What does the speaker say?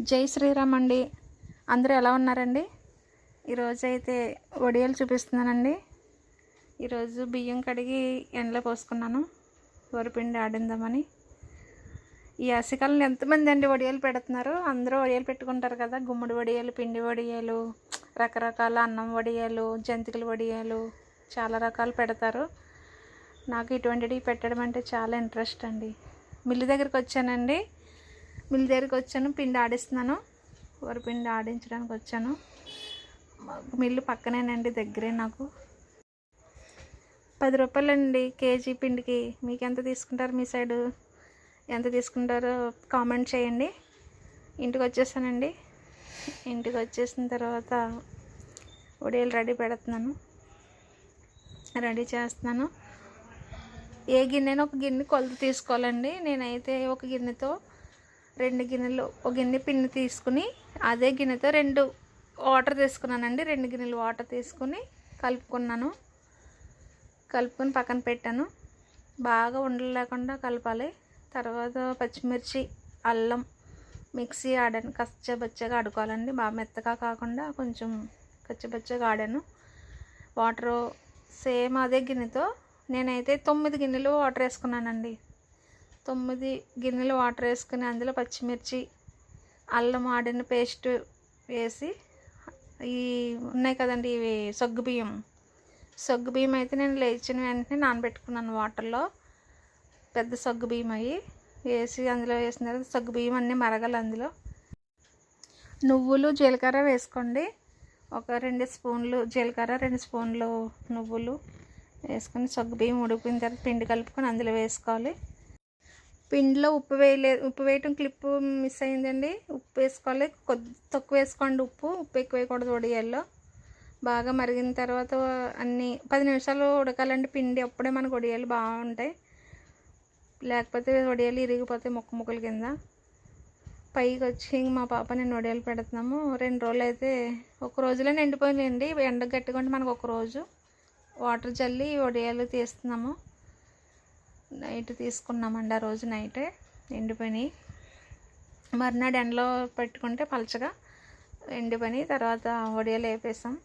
జై శ్రీరామ్ అండి. అందరూ ఎలా ఉన్నారండి? ఈరోజు అయితే వడియాలు చూపిస్తున్నానండి. ఈరోజు బియ్యం కడిగి ఎండలో పోసుకున్నాను. వరిపిండి ఆడిందామని. ఈ అసికాలను ఎంతమంది అండి వడియాలు పెడుతున్నారు? అందరూ వడియాలు పెట్టుకుంటారు కదా. గుమ్మడి వడియాలు పిండి వడియాలు రకరకాల అన్నం వడియాలు జంతికల వడియాలు చాలా రకాలు పెడతారు. నాకు ఇటువంటివి పెట్టడం అంటే చాలా ఇంట్రెస్ట్ అండి. మిల్లు దగ్గరికి వచ్చానండి మిల్ దగ్గరికి వచ్చాను పిండి ఆడిస్తున్నాను. వరి పిండి ఆడించడానికి వచ్చాను. మిల్లు పక్కనేనండి దగ్గరే నాకు. పది రూపాయలండి కేజీ పిండికి. మీకు ఎంత తీసుకుంటారు మీ సైడు? ఎంత తీసుకుంటారో కామెంట్ చేయండి. ఇంటికి వచ్చేసానండి ఇంటికి వచ్చేసిన తర్వాత ఉడేలు రెడీ పెడుతున్నాను. రెడీ చేస్తున్నాను. ఏ గిన్నెనో ఒక గిన్నె కొలత తీసుకోవాలండి. నేనైతే ఒక గిన్నెతో రెండు గిన్నెలు ఒక గిన్నె పిండి తీసుకుని అదే గిన్నెతో రెండు వాటర్ తీసుకున్నానండి. రెండు గిన్నెలు వాటర్ తీసుకుని కలుపుకున్నాను. కలుపుకొని పక్కన పెట్టాను. బాగా ఉండలు లేకుండా కలపాలి. తర్వాత పచ్చిమిర్చి అల్లం మిక్సీ ఆడాను. కచ్చబచ్చగా ఆడుకోవాలండి బాగా మెత్తగా కాకుండా కొంచెం కచ్చబచ్చగా ఆడాను. వాటరు సేమ్ అదే గిన్నెతో నేనైతే తొమ్మిది గిన్నెలు వాటర్ వేసుకున్నానండి. తొమ్మిది గిన్నెలు వాటర్ వేసుకుని అందులో పచ్చిమిర్చి అల్లం ఆడిన పేస్ట్ వేసి ఈ ఉన్నాయి కదండి ఇవి సగ్గు బియ్యం. సగ్గు బియ్యం అయితే నేను లేచిన వెంటనే నానబెట్టుకున్నాను వాటర్లో. పెద్ద సగ్గు బియ్యం అవి వేసి అందులో వేసిన తర్వాత సగ్గు బియ్యం అన్నీ మరగాలి అందులో. నువ్వులు జీలకర్ర వేసుకోండి. ఒక రెండు స్పూన్లు జీలకర్ర రెండు స్పూన్లు నువ్వులు వేసుకొని సగ్గు బియ్యం ఉడికిన తర్వాత పిండి కలుపుకొని అందులో వేసుకోవాలి. పిండిలో ఉప్పు వేయలేదు ఉప్పు వేయటం క్లిప్ మిస్ అయిందండి. ఉప్పు వేసుకోవాలి. కొద్ది తక్కువ వేసుకోండి ఉప్పు. ఉప్పు ఎక్కువ వేయకూడదు వడియాల్లో. బాగా మరిగిన తర్వాత అన్ని పది నిమిషాలు ఉడకాలండి పిండి అప్పుడే మనకు వడియాలు బాగుంటాయి. లేకపోతే వడియాలు ఇరిగిపోతాయి ముక్క ముక్కల కింద. పైకి వచ్చి మా పాప నేను వడియాలు పెడుతున్నాము. రెండు రోజులు అయితే ఒక రోజులో నిండిపోయిందండి ఎండ గట్టుకుంటే మనకు ఒక రోజు. వాటర్ జల్లి వడియాలు తీస్తున్నాము. నైట్ తీసుకున్నామండి ఆ రోజు నైటే ఎండిపోయినాయి. మర్నాడు ఎండలో పెట్టుకుంటే పలచగా ఎండిపోయినాయి. తర్వాత వడియాలు వేపేసాం.